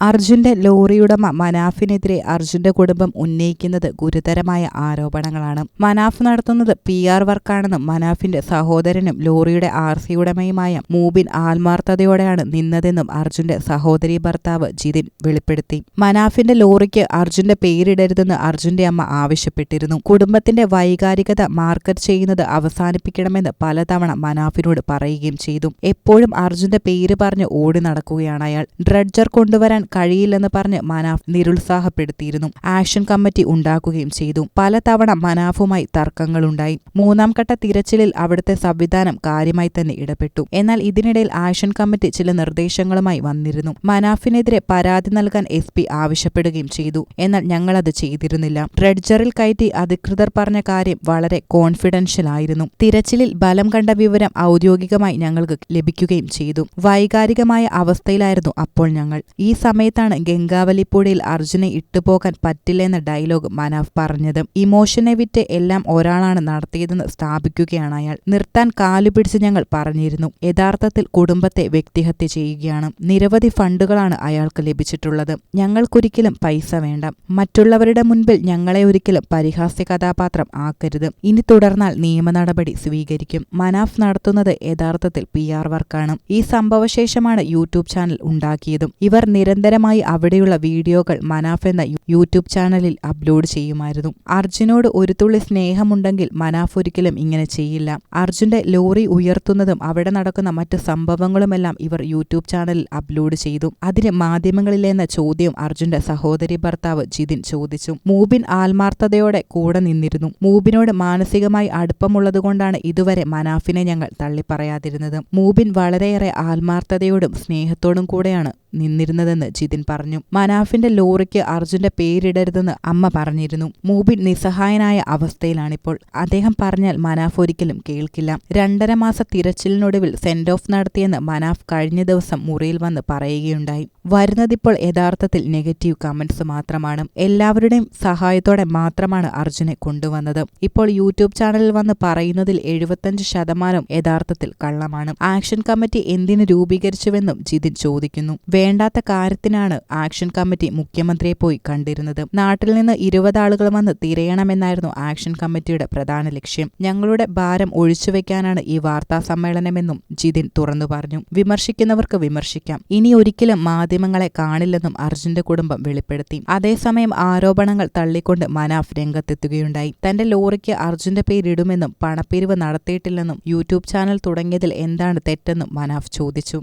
അർജുന്റെ ലോറിയുടമ മനാഫിനെതിരെ അർജുന്റെ കുടുംബം ഉന്നയിക്കുന്നത് ഗുരുതരമായ ആരോപണങ്ങളാണ്. മനാഫ് നടത്തുന്നത് പി ആർ വർക്കാണെന്നും മനാഫിന്റെ സഹോദരനും ലോറിയുടെ ആർ സി ഉടമയുമായ മൂബിൻ ആത്മാർത്ഥതയോടെയാണ് നിന്നതെന്നും അർജുന്റെ സഹോദരി ഭർത്താവ് ജിതിൻ വെളിപ്പെടുത്തി. മനാഫിന്റെ ലോറിക്ക് അർജുന്റെ പേരിടരുതെന്ന് അർജുന്റെ അമ്മ ആവശ്യപ്പെട്ടിരുന്നു. കുടുംബത്തിന്റെ വൈകാരികത മാർക്കറ്റ് ചെയ്യുന്നത് അവസാനിപ്പിക്കണമെന്ന് പലതവണ മനാഫിനോട് പറയുകയും ചെയ്തു. എപ്പോഴും അർജുന്റെ പേര് പറഞ്ഞ് ഓടി നടക്കുകയാണ് അയാൾ. ഡ്രഡ്ജർ കൊണ്ടുവരാൻ കഴിയില്ലെന്ന് പറഞ്ഞ് മനാഫ് നിരുത്സാഹപ്പെടുത്തിയിരുന്നു. ആക്ഷൻ കമ്മിറ്റി ഉണ്ടാക്കുകയും ചെയ്തു. പലതവണ മനാഫുമായി തർക്കങ്ങളുണ്ടായി. മൂന്നാം ഘട്ട തിരച്ചിലിൽ അവിടുത്തെ സംവിധാനം കാര്യമായി തന്നെ ഇടപെട്ടു. എന്നാൽ ഇതിനിടയിൽ ആക്ഷൻ കമ്മിറ്റി ചില നിർദ്ദേശങ്ങളുമായി വന്നിരുന്നു. മനാഫിനെതിരെ പരാതി നൽകാൻ എസ് പി ആവശ്യപ്പെടുകയും ചെയ്തു. എന്നാൽ ഞങ്ങളത് ചെയ്തിരുന്നില്ല. ട്രെഡ്ജറിൽ കയറ്റി അധികൃതർ പറഞ്ഞ കാര്യം വളരെ കോൺഫിഡൻഷ്യൽ ആയിരുന്നു. തിരച്ചിലിൽ ബലം കണ്ട വിവരം ഔദ്യോഗികമായി ഞങ്ങൾക്ക് ലഭിക്കുകയും ചെയ്തു. വൈകാരികമായ അവസ്ഥയിലായിരുന്നു അപ്പോൾ ഞങ്ങൾ. ഈ സമയത്താണ് ഗംഗാവലിപ്പുഴയിൽ അർജുനെ ഇട്ടുപോകാൻ പറ്റില്ലെന്ന ഡയലോഗ് മനാഫ് പറഞ്ഞത്. ഇമോഷനെ വിറ്റ് എല്ലാം ഒരാളാണ് നടത്തിയതെന്ന് സ്ഥാപിക്കുകയാണ് അയാൾ. നിർത്താൻ കാലുപിടിച്ച് ഞങ്ങൾ പറഞ്ഞിരുന്നു. യഥാർത്ഥത്തിൽ കുടുംബത്തെ വ്യക്തിഹത്യ ചെയ്യുകയാണ്. നിരവധി ഫണ്ടുകളാണ് അയാൾക്ക് ലഭിച്ചിട്ടുള്ളത്. ഞങ്ങൾക്കൊരിക്കലും പൈസ വേണ്ട. മറ്റുള്ളവരുടെ മുൻപിൽ ഞങ്ങളെ ഒരിക്കലും പരിഹാസ്യ കഥാപാത്രം ആക്കരുത്. ഇനി തുടർന്നാൽ നിയമ നടപടി സ്വീകരിക്കും. മനാഫ് നടത്തുന്നത് യഥാർത്ഥത്തിൽ പി ആർ വർക്കാണ്. ഈ സംഭവശേഷമാണ് യൂട്യൂബ് ചാനൽ ഉണ്ടാക്കിയതും. ഇവർ നിരന്തരമായി അവിടെയുള്ള വീഡിയോകൾ മനാഫ് എന്ന യൂട്യൂബ് ചാനലിൽ അപ്ലോഡ് ചെയ്യുമായിരുന്നു. അർജുനോട് ഒരു തുള്ളി സ്നേഹമുണ്ടെങ്കിൽ മനാഫ് ഒരിക്കലും ഇങ്ങനെ ചെയ്യില്ല. അർജുന്റെ ലോറി ഉയർത്തുന്നതും അവിടെ നടക്കുന്ന മറ്റ് സംഭവങ്ങളുമെല്ലാം ഇവർ യൂട്യൂബ് ചാനലിൽ അപ്ലോഡ് ചെയ്തു. അതിന് മാധ്യമങ്ങളിലെന്ന ചോദ്യം അർജുന്റെ സഹോദരി ഭർത്താവ് ജിതിൻ ചോദിച്ചു. മൂബിൻ ആത്മാർത്ഥതയോടെ കൂടെ നിന്നിരുന്നു. മൂബിനോട് മാനസികമായി അടുപ്പമുള്ളതുകൊണ്ടാണ് ഇതുവരെ മനാഫിനെ ഞങ്ങൾ തള്ളിപ്പറയാതിരുന്നത്. മൂബിൻ വളരെയേറെ ആത്മാർത്ഥതയോടും സ്നേഹത്തോടും കൂടെയാണ് നിന്നിരുന്നതെന്ന് ജിതിൻ പറഞ്ഞു. മനാഫിന്റെ ലോറിക്ക് അർജുന്റെ പേരിടരുതെന്ന് അമ്മ പറഞ്ഞിരുന്നു. മൂബിൻ നിസ്സഹായനായ അവസ്ഥയിലാണിപ്പോൾ. അദ്ദേഹം പറഞ്ഞാൽ മനാഫ് ഒരിക്കലും കേൾക്കില്ല. രണ്ടര മാസ തിരച്ചിലിനൊടുവിൽ സെൻഡ് ഓഫ് നടത്തിയെന്ന് മനാഫ് കഴിഞ്ഞ ദിവസം മുറിയിൽ വന്ന് പറയുകയുണ്ടായി. വരുന്നതിപ്പോൾ യഥാർത്ഥത്തിൽ നെഗറ്റീവ് കമന്റ്സ് മാത്രമാണ്. എല്ലാവരുടെയും സഹായത്തോടെ മാത്രമാണ് അർജുനെ കൊണ്ടുവന്നത്. ഇപ്പോൾ യൂട്യൂബ് ചാനലിൽ വന്ന് പറയുന്നതിൽ എഴുപത്തഞ്ച് ശതമാനം യഥാർത്ഥത്തിൽ കള്ളമാണ്. ആക്ഷൻ കമ്മിറ്റി എന്തിനു രൂപീകരിച്ചുവെന്നും ജിതിൻ ചോദിക്കുന്നു. വേണ്ടാത്ത കാര്യത്തിനാണ് ആക്ഷൻ കമ്മിറ്റി മുഖ്യമന്ത്രിയെ പോയി കണ്ടിരുന്നത്. നാട്ടിൽ നിന്ന് ഇരുപത് ആളുകൾ വന്ന് തിരയണമെന്നായിരുന്നു ആക്ഷൻ കമ്മിറ്റിയുടെ പ്രധാന ലക്ഷ്യം. ഞങ്ങളുടെ ഭാരം ഒഴിച്ചുവെക്കാനാണ് ഈ വാർത്താ സമ്മേളനമെന്നും ജിതിൻ തുറന്നു പറഞ്ഞു. വിമർശിക്കുന്നവർക്ക് വിമർശിക്കാം. ഇനി ഒരിക്കലും മാധ്യമങ്ങളെ കാണില്ലെന്നും അർജുന്റെ കുടുംബം വെളിപ്പെടുത്തി. അതേസമയം ആരോപണങ്ങൾ തള്ളിക്കൊണ്ട് മനാഫ് രംഗത്തെത്തുകയുണ്ടായി. തന്റെ ലോറിക്ക് അർജുന്റെ പേരിടുമെന്നും പണപ്പിരിവ് നടത്തിയിട്ടില്ലെന്നും യൂട്യൂബ് ചാനൽ തുടങ്ങിയതിൽ എന്താണ് തെറ്റെന്നും മനാഫ് ചോദിച്ചു.